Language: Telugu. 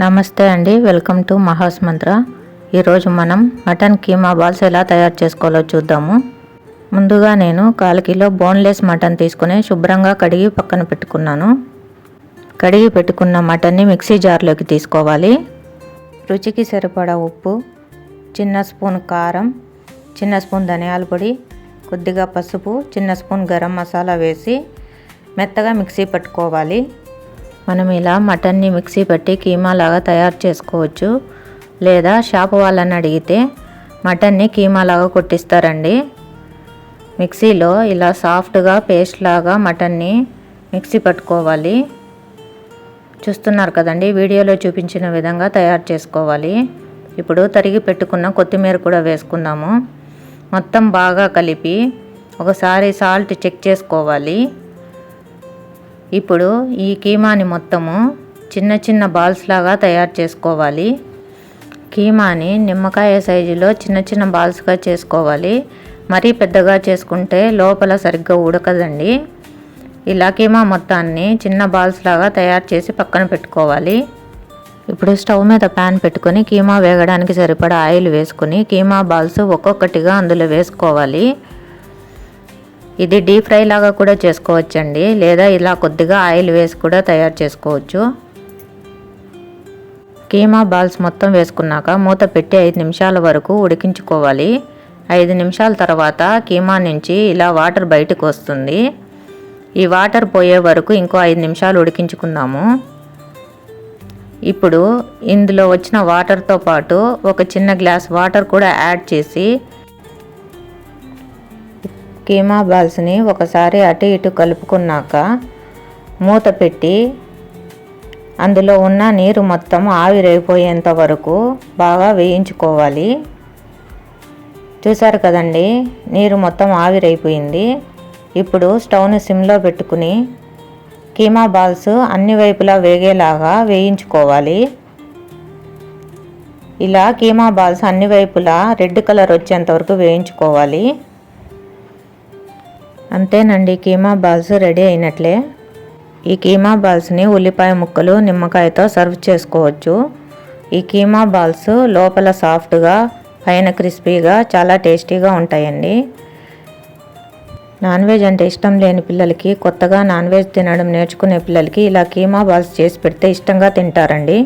నమస్తే అండి వెల్కమ్ టు మహాస్ మంత్ర. ఈరోజు మనం మటన్ కీమా బాల్స్ ఎలా తయారు చేసుకోవాలో చూద్దాము. ముందుగా నేను కాలు కిలో బోన్లెస్ మటన్ తీసుకుని శుభ్రంగా కడిగి పక్కన పెట్టుకున్నాను. కడిగి పెట్టుకున్న మటన్ని మిక్సీ జార్లోకి తీసుకోవాలి. రుచికి సరిపడా ఉప్పు చిన్న స్పూన్ కారం చిన్న స్పూన్ ధనియాల పొడి కొద్దిగా పసుపు చిన్న స్పూన్ గరం మసాలా వేసి మెత్తగా మిక్సీ పట్టుకోవాలి. మనం ఇలా మటన్ని మిక్సీ పట్టి కీమా లాగా తయారు చేసుకోవచ్చు. లేదా షాప్ వాళ్ళని అడిగితే మటన్ని కీమా లాగా కొట్టిస్తారండి. మిక్సీలో ఇలా సాఫ్ట్గా పేస్ట్ లాగా మటన్ని మిక్సీ పట్టుకోవాలి. చూస్తున్నారు కదండి వీడియోలో చూపించిన విధంగా తయారు చేసుకోవాలి. ఇప్పుడు తరిగి పెట్టుకున్న కొత్తిమీర కూడా వేసుకుందాము. మొత్తం బాగా కలిపి ఒకసారి సాల్ట్ చెక్ చేసుకోవాలి. ఇప్పుడు ఈ కీమాని మొత్తము చిన్న చిన్న బాల్స్ లాగా తయారు చేసుకోవాలి. కీమాని నిమ్మకాయ సైజులో చిన్న చిన్న బాల్స్గా చేసుకోవాలి. మరీ పెద్దగా చేసుకుంటే లోపల సరిగ్గా ఉడకదండి. ఇలా కీమా మొత్తాన్ని చిన్న బాల్స్ లాగా తయారు చేసి పక్కన పెట్టుకోవాలి. ఇప్పుడు స్టవ్ మీద ప్యాన్ పెట్టుకొని కీమా వేగడానికి సరిపడా ఆయిల్ వేసుకుని కీమా బాల్స్ ఒక్కొక్కటిగా అందులో వేసుకోవాలి. ఇది డీప్ ఫ్రై లాగా కూడా చేసుకోవచ్చండి. లేదా ఇలా కొద్దిగా ఆయిల్ వేసి కూడా తయారు చేసుకోవచ్చు. కీమా బాల్స్ మొత్తం వేసుకున్నాక మూత పెట్టి ఐదు నిమిషాల వరకు ఉడికించుకోవాలి. ఐదు నిమిషాల తర్వాత కీమా నుంచి ఇలా వాటర్ బయటకు వస్తుంది. ఈ వాటర్ పోయే వరకు ఇంకో ఐదు నిమిషాలు ఉడికించుకుందాము. ఇప్పుడు ఇందులో వచ్చిన వాటర్తో పాటు ఒక చిన్న గ్లాస్ వాటర్ కూడా యాడ్ చేసి కీమా బాల్స్ని ఒకసారి అటు ఇటు కలుపుకున్నాక మూత పెట్టి అందులో ఉన్న నీరు మొత్తం ఆవిరైపోయేంత వరకు బాగా వేయించుకోవాలి. చూసారు కదండి? నీరు మొత్తం ఆవిరైపోయింది. ఇప్పుడు స్టవ్ని సిమ్లో పెట్టుకుని కీమా బాల్స్ అన్ని వైపులా వేగేలాగా వేయించుకోవాలి. ఇలా కీమా బాల్స్ అన్ని వైపులా రెడ్ కలర్ వచ్చేంత వరకు వేయించుకోవాలి. అంతేనండి కీమా బాల్స్ రెడీ అయినట్లే. ఈ కీమా బాల్స్ని ఉల్లిపాయ ముక్కలు నిమ్మకాయతో సర్వ్ చేసుకోవచ్చు. ఈ కీమా బాల్స్ లోపల సాఫ్ట్గా పైన క్రిస్పీగా చాలా టేస్టీగా ఉంటాయండి. నాన్ వెజ్ అంటే ఇష్టం లేని పిల్లలకి కొత్తగా నాన్ వెజ్ తినడం నేర్చుకునే పిల్లలకి ఇలా కీమా బాల్స్ చేసి పెడితే ఇష్టంగా తింటారండి.